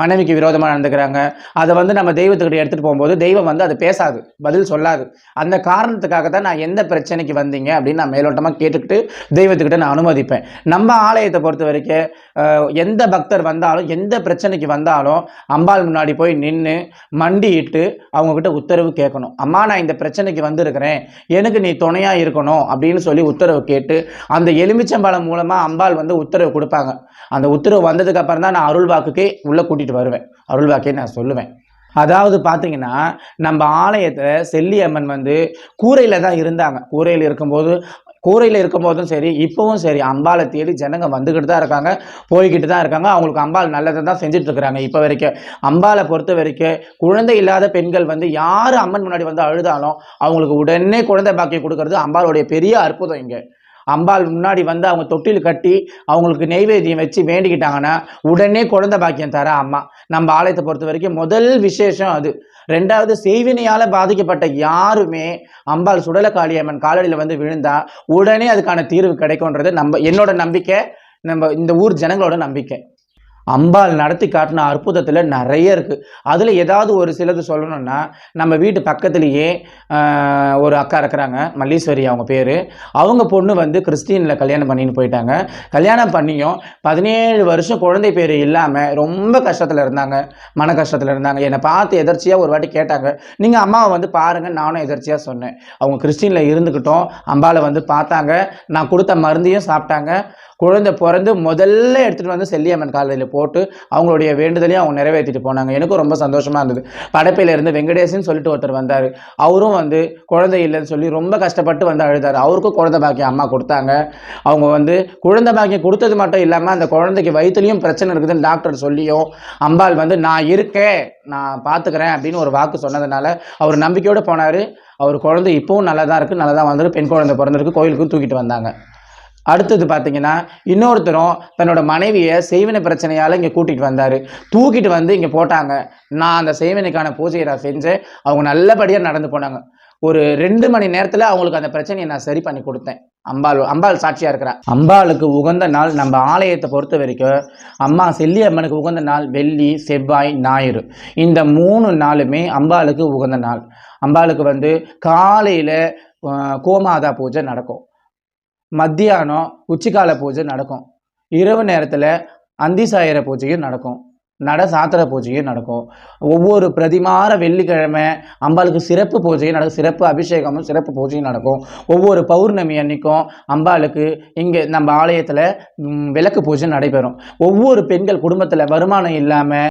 மனைவிக்கு விரோதமாக நடந்துக்கிறாங்க. அதை வந்து நம்ம தெய்வத்துக்கிட்ட எடுத்துகிட்டு போகும்போது தெய்வம் வந்து அது பேசாது பதில் சொல்லாது. அந்த காரணத்துக்காக தான் நான் எந்த பிரச்சனைக்கு வந்தீங்க அப்படின்னு நான் மேலோட்டமாக கேட்டுக்கிட்டு தெய்வத்துக்கிட்ட நான் அனுமதிப்பேன். நம்ம ஆலயத்தை பொறுத்த வரைக்கும் எந்த பக்தர் வந்தாலும் எந்த பிரச்சனைக்கு வந்தாலும் அம்பாள் முன்னாடி போய் நின்று மண்டியிட்டு அவங்கக்கிட்ட உத்தரவு கேட்கணும். அம்மா நான் இந்த பிரச்சனைக்கு வந்திருக்கிறேன். எனக்கு நீ துணையாக இருக்கணும் அப்படின்னு சொல்லி உத்தரவு கேட்டு அந்த எலுமிச்சம்பழம் மூலமாக அம்பாள் வந்து உத்தரவு கொடுப்பாங்க. அந்த உத்தரவு வந்ததுக்கு அப்புறம் தான் நான் அருள் வாக்குக்கே உள்ளே கூட்டிகிட்டு வருவேன். அருள் வாக்கே நான் சொல்லுவேன். அதாவது பார்த்தீங்கன்னா நம்ம ஆலயத்தில் செல்லியம்மன் வந்து கூரையில் தான் இருந்தாங்க. கூரையில் இருக்கும்போது கூரையில் இருக்கும்போதும் சரி இப்போவும் சரி அம்பாளை தேடி ஜனங்க வந்துக்கிட்டு தான் இருக்காங்க. போய்கிட்டு தான் இருக்காங்க. அவங்களுக்கு அம்பாள் நல்லதை தான் செஞ்சுட்டு இருக்கிறாங்க இப்போ வரைக்கும் அம்பாளை பொறுத்த வரைக்கும் குழந்தை இல்லாத பெண்கள் வந்து யார் அம்மன் முன்னாடி வந்து அழுதாலும் அவங்களுக்கு உடனே குழந்தை பாக்கியம் கொடுக்கறது அம்பாளுடைய பெரிய அற்புதம் இங்கே. அம்பாள் முன்னாடி வந்து அவங்க தொட்டில் கட்டி அவங்களுக்கு நெய்வேத்தியம் வச்சு வேண்டிக்கிட்டாங்கன்னா உடனே குழந்தை பாக்கியம் தர அம்மா. நம்ம ஆலயத்தை பொறுத்த வரைக்கும் முதல் விசேஷம் அது. ரெண்டாவது செய்வினையால் பாதிக்கப்பட்ட யாருமே அம்பாள் சுடலக்காளியம்மன் காலடியில் வந்து விழுந்தா உடனே அதுக்கான தீர்வு கிடைக்கும்ன்றது நம்ம என்னோட நம்பிக்கை நம்ம இந்த ஊர் ஜனங்களோட நம்பிக்கை. அம்பாள் நடத்தி காட்டின அற்புதத்தில் நிறைய இருக்குது அதில் ஏதாவது ஒரு சிலது சொல்லணும்னா நம்ம வீட்டு பக்கத்துலேயே ஒரு அக்கா இருக்கிறாங்க மல்லீஸ்வரி அவங்க பேர். அவங்க பொண்ணு வந்து கிறிஸ்டினில் கல்யாணம் பண்ணின்னு போயிட்டாங்க. கல்யாணம் பண்ணியும் பதினேழு வருஷம் குழந்தை பேர் இல்லாமல் ரொம்ப கஷ்டத்தில் இருந்தாங்க மன கஷ்டத்தில் இருந்தாங்க. என்னை பார்த்து எதர்ச்சியாக ஒரு வாட்டி கேட்டாங்க. நீங்கள் அம்மாவை வந்து பாருங்கள் நானும் எதர்ச்சியாக சொன்னேன். அவங்க கிறிஸ்டினில் இருந்துக்கிட்டோம் அம்பாவை வந்து பார்த்தாங்க. நான் கொடுத்த மருந்தையும் சாப்பிட்டாங்க. குழந்தை பிறந்து முதல்ல எடுத்துகிட்டு வந்து செல்லியம்மன் காலையில் போட்டு அவங்களுடைய வேண்டுதலையும் அவங்க நிறைவேற்றிட்டு போனாங்க. எனக்கும் ரொம்ப சந்தோஷமாக இருந்தது. படப்பையில இருந்து வெங்கடேசன் சொல்லிட்டு ஒருத்தர் வந்தார். அவரும் வந்து குழந்தை இல்லைன்னு சொல்லி ரொம்ப கஷ்டப்பட்டு வந்து அழுதார். அவருக்கும் குழந்தை பாக்கியம் அம்மா கொடுத்தாங்க. அவங்க வந்து குழந்தை பாக்கியம் கொடுத்தது மட்டும் இல்லாமல் அந்த குழந்தைக்கு வயிற்றுலையும் பிரச்சனை இருக்குதுன்னு டாக்டர் சொல்லியும் அம்பாள் வந்து நான் இருக்கேன் நான் பார்த்துக்கிறேன் அப்படின்னு ஒரு வாக்கு சொன்னதுனால அவர் நம்பிக்கையோடு போனார். அவர் குழந்தை இப்போவும் நல்லா தான் இருக்குது நல்லா தான் வந்திருக்கு பெண் குழந்தை பிறந்திருக்கு கோயிலுக்கும் தூக்கிட்டு வந்தாங்க. அடுத்தது பார்த்தீங்கன்னா இன்னொருத்தரும் தன்னோட மனைவியை செய்வினை பிரச்சனையால் இங்கே கூட்டிகிட்டு வந்தார். தூக்கிட்டு வந்து இங்கே போட்டாங்க. நான் அந்த செய்வினைக்கான பூஜையை நான் செஞ்சேன். அவங்க நல்லபடியாக நடந்து போனாங்க. ஒரு ரெண்டு மணி நேரத்தில் அவங்களுக்கு அந்த பிரச்சனையை நான் சரி பண்ணி கொடுத்தேன். அம்பாள் அம்பாள் சாட்சியாக இருக்கிறா. அம்பாளுக்கு உகந்த நாள் நம்ம ஆலயத்தை பொறுத்த வரைக்கும் அம்மா செல்லி அம்மனுக்கு உகந்த நாள் வெள்ளி செவ்வாய் ஞாயிறு. இந்த மூணு நாளுமே அம்பாளுக்கு உகந்த நாள். அம்பாளுக்கு வந்து காலையில் கோமாதா பூஜை நடக்கும். மத்தியானம் உச்சிக்கால பூஜை நடக்கும். இரவு நேரத்தில் அந்தி சாயிர பூஜையும் நடக்கும். நட சாத்திர பூஜையும் நடக்கும். ஒவ்வொரு பிரதிமார வெள்ளிக்கிழமை அம்பாளுக்கு சிறப்பு பூஜையும் நடக்கும். சிறப்பு அபிஷேகமும் சிறப்பு பூஜையும் நடக்கும். ஒவ்வொரு பௌர்ணமி அன்னைக்கும் அம்பாளுக்கு இங்கே நம்ம ஆலயத்தில் விளக்கு பூஜை நடைபெறும். ஒவ்வொரு பெண்கள் குடும்பத்தில் வருமானம் இல்லாமல்